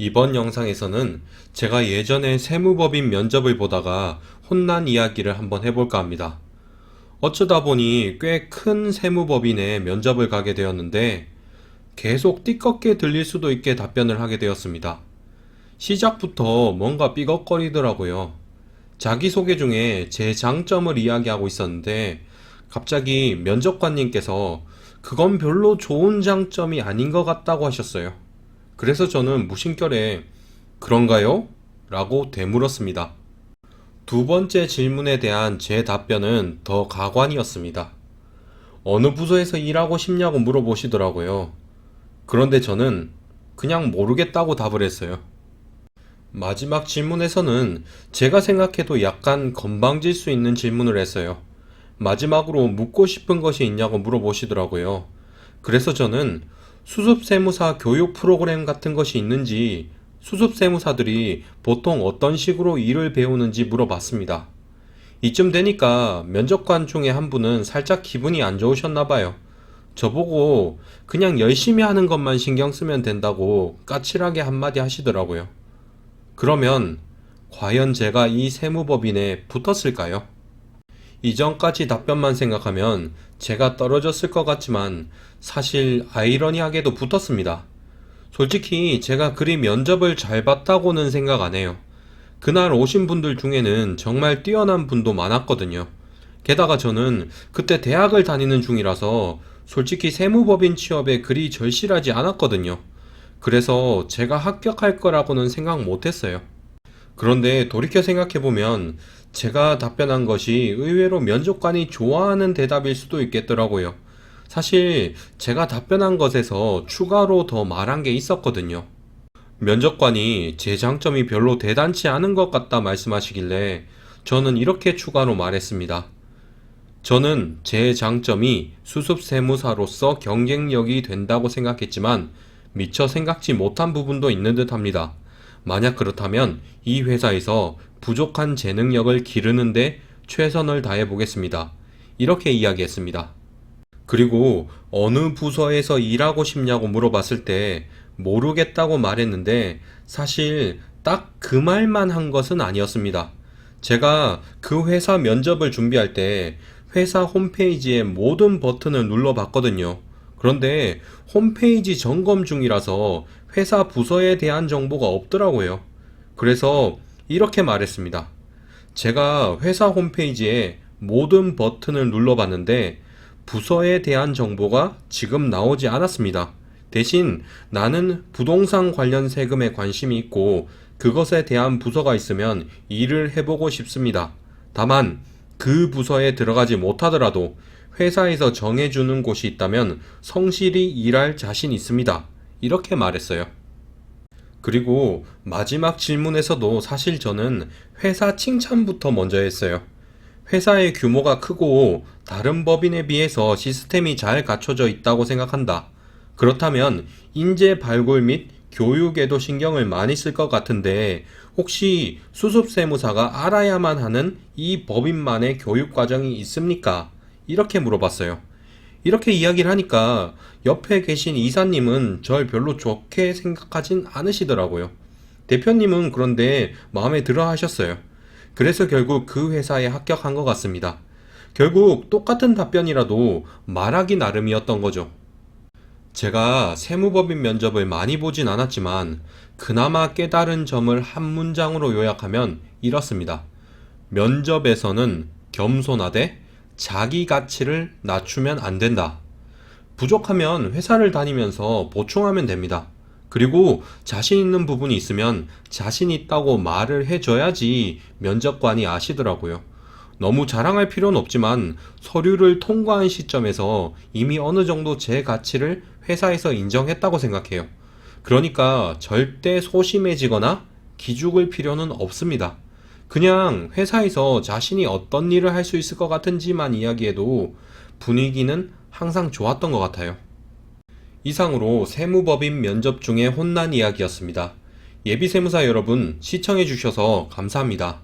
이번 영상에서는 제가 예전에 세무법인 면접을 보다가 혼난 이야기를 한번 해볼까 합니다. 어쩌다 보니 꽤 큰 세무법인의 면접을 가게 되었는데 계속 띠껍게 들릴 수도 있게 답변을 하게 되었습니다. 시작부터 뭔가 삐걱거리더라고요. 자기소개 중에 제 장점을 이야기하고 있었는데 갑자기 면접관님께서 그건 별로 좋은 장점이 아닌 것 같다고 하셨어요. 그래서 저는 무심결에 그런가요? 라고 되물었습니다. 두 번째 질문에 대한 제 답변은 더 가관이었습니다. 어느 부서에서 일하고 싶냐고 물어보시더라고요. 그런데 저는 그냥 모르겠다고 답을 했어요. 마지막 질문에서는 제가 생각해도 약간 건방질 수 있는 질문을 했어요. 마지막으로 묻고 싶은 것이 있냐고 물어보시더라고요. 그래서 저는 수습세무사 교육 프로그램 같은 것이 있는지 수습세무사들이 보통 어떤 식으로 일을 배우는지 물어봤습니다. 이쯤 되니까 면접관 중에 한 분은 살짝 기분이 안 좋으셨나 봐요. 저보고 그냥 열심히 하는 것만 신경 쓰면 된다고 까칠하게 한마디 하시더라고요. 그러면 과연 제가 이 세무법인에 붙었을까요? 이전까지 답변만 생각하면 제가 떨어졌을 것 같지만 사실 아이러니하게도 붙었습니다. 솔직히 제가 그리 면접을 잘 봤다고는 생각 안 해요. 그날 오신 분들 중에는 정말 뛰어난 분도 많았거든요. 게다가 저는 그때 대학을 다니는 중이라서 솔직히 세무법인 취업에 그리 절실하지 않았거든요. 그래서 제가 합격할 거라고는 생각 못 했어요. 그런데 돌이켜 생각해보면 제가 답변한 것이 의외로 면접관이 좋아하는 대답일 수도 있겠더라고요. 사실 제가 답변한 것에서 추가로 더 말한 게 있었거든요. 면접관이 제 장점이 별로 대단치 않은 것 같다 말씀하시길래 저는 이렇게 추가로 말했습니다. 저는 제 장점이 수습 세무사로서 경쟁력이 된다고 생각했지만 미처 생각지 못한 부분도 있는 듯 합니다. 만약 그렇다면 이 회사에서 부족한 재 능력을 기르는데 최선을 다해 보겠습니다. 이렇게 이야기했습니다. 그리고 어느 부서에서 일하고 싶냐고 물어봤을 때 모르겠다고 말했는데 사실 딱 그 말만 한 것은 아니었습니다. 제가 그 회사 면접을 준비할 때 회사 홈페이지의 모든 버튼을 눌러봤거든요. 그런데 홈페이지 점검 중이라서 회사 부서에 대한 정보가 없더라고요. 그래서 이렇게 말했습니다. 제가 회사 홈페이지에 모든 버튼을 눌러봤는데 부서에 대한 정보가 지금 나오지 않았습니다. 대신 나는 부동산 관련 세금에 관심이 있고 그것에 대한 부서가 있으면 일을 해보고 싶습니다. 다만 그 부서에 들어가지 못하더라도 회사에서 정해주는 곳이 있다면 성실히 일할 자신 있습니다. 이렇게 말했어요. 그리고 마지막 질문에서도 사실 저는 회사 칭찬부터 먼저 했어요. 회사의 규모가 크고 다른 법인에 비해서 시스템이 잘 갖춰져 있다고 생각한다. 그렇다면 인재 발굴 및 교육에도 신경을 많이 쓸 것 같은데 혹시 수습세무사가 알아야만 하는 이 법인만의 교육 과정이 있습니까? 이렇게 물어봤어요. 이렇게 이야기를 하니까 옆에 계신 이사님은 절 별로 좋게 생각하진 않으시더라고요. 대표님은 그런데 마음에 들어 하셨어요. 그래서 결국 그 회사에 합격한 것 같습니다. 결국 똑같은 답변이라도 말하기 나름이었던 거죠. 제가 세무법인 면접을 많이 보진 않았지만 그나마 깨달은 점을 한 문장으로 요약하면 이렇습니다. 면접에서는 겸손하되 자기 가치를 낮추면 안 된다. 부족하면 회사를 다니면서 보충하면 됩니다. 그리고 자신 있는 부분이 있으면 자신 있다고 말을 해줘야지 면접관이 아시더라고요. 너무 자랑할 필요는 없지만 서류를 통과한 시점에서 이미 어느 정도 제 가치를 회사에서 인정했다고 생각해요. 그러니까 절대 소심해지거나 기죽을 필요는 없습니다. 그냥 회사에서 자신이 어떤 일을 할 수 있을 것 같은지만 이야기해도 분위기는 항상 좋았던 것 같아요. 이상으로 세무법인 면접 중에 혼난 이야기였습니다. 예비세무사 여러분 시청해주셔서 감사합니다.